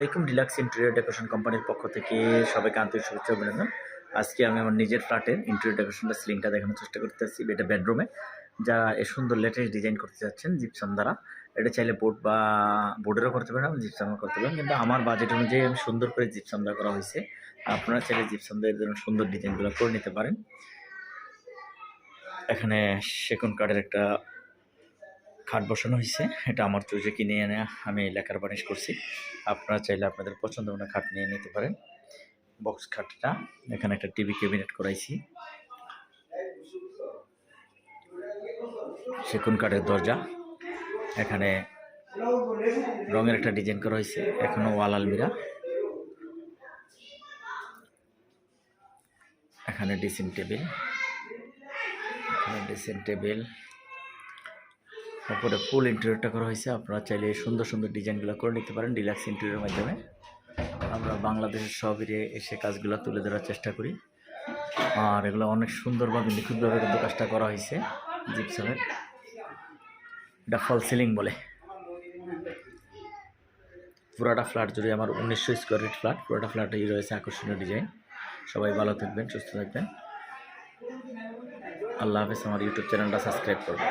আসসালামাইকুম deluxe interior decoration কোম্পানির পক্ষ থেকে সবাইকে আন্তরিক শুভেচ্ছা অভিনন্দন। আজকে আমি আমার নিজের ফ্ল্যাটের ইন্টেরিয়র ডেকোরেশনটা সিলিংটা দেখানোর চেষ্টা করতেছি, এটা বেডরুমে যারা এই সুন্দর লেটেস্ট ডিজাইন করতে যাচ্ছেন জিপসাম দ্বারা। এটা চাইলে বোর্ড বা বোর্ডেরও করতে পারেন জিপসামও করতে পারেন। কিন্তু আমার বাজেট অনুযায়ী আমি সুন্দর করে জিপসাম দেওয়া করা হয়েছে। আপনারা চাইলে জিপসাম দিয়ে ধরুন সুন্দর ডিজাইনগুলো করে নিতে পারেন। এখানে সেগুন কাঠের একটা খাট বসানো হয়েছে এটা আমার চুজে কিনে এনে আমি লেখার বানিশ করছি। আপনারা চাইলে আপনাদের পছন্দ মতো খাট নিয়ে নিতে পারেন। বক্স খাটটা, এখানে একটা টিভি ক্যাবিনেট করাইছি। সেগুন কাঠের দরজা, এখানে রঙের একটা ডিজাইন করা হয়েছে এখনও ওয়াল আলমিরা। এখানে ড্রেসিং টেবিল, এখানে ড্রেসিং টেবিল তারপরে ফুল ইন্টেরিয়রটা করা হয়েছে। আপনারা চাইলে সুন্দর সুন্দর ডিজাইনগুলো করে নিতে পারেন ডিলাক্স ইন্টেরিয়রের মাধ্যমে। আমরা বাংলাদেশের সব এসে কাজগুলো তুলে ধরার চেষ্টা করি। আর এগুলো অনেক সুন্দরভাবে, নিখুঁতভাবে কিন্তু কাজটা করা হয়েছে জিপসামের এটা ফল সিলিং বলে। পুরাটা ফ্ল্যাট জুড়ে আমার উনিশশো স্কোয়ার ফিট ফ্ল্যাট পুরোটা ফ্ল্যাটেই রয়েছে আকর্ষণীয় ডিজাইন সবাই ভালো থাকবেন, সুস্থ থাকবেন। আল্লাহ হাফেজ, আমার ইউটিউব চ্যানেলটা সাবস্ক্রাইব করবেন।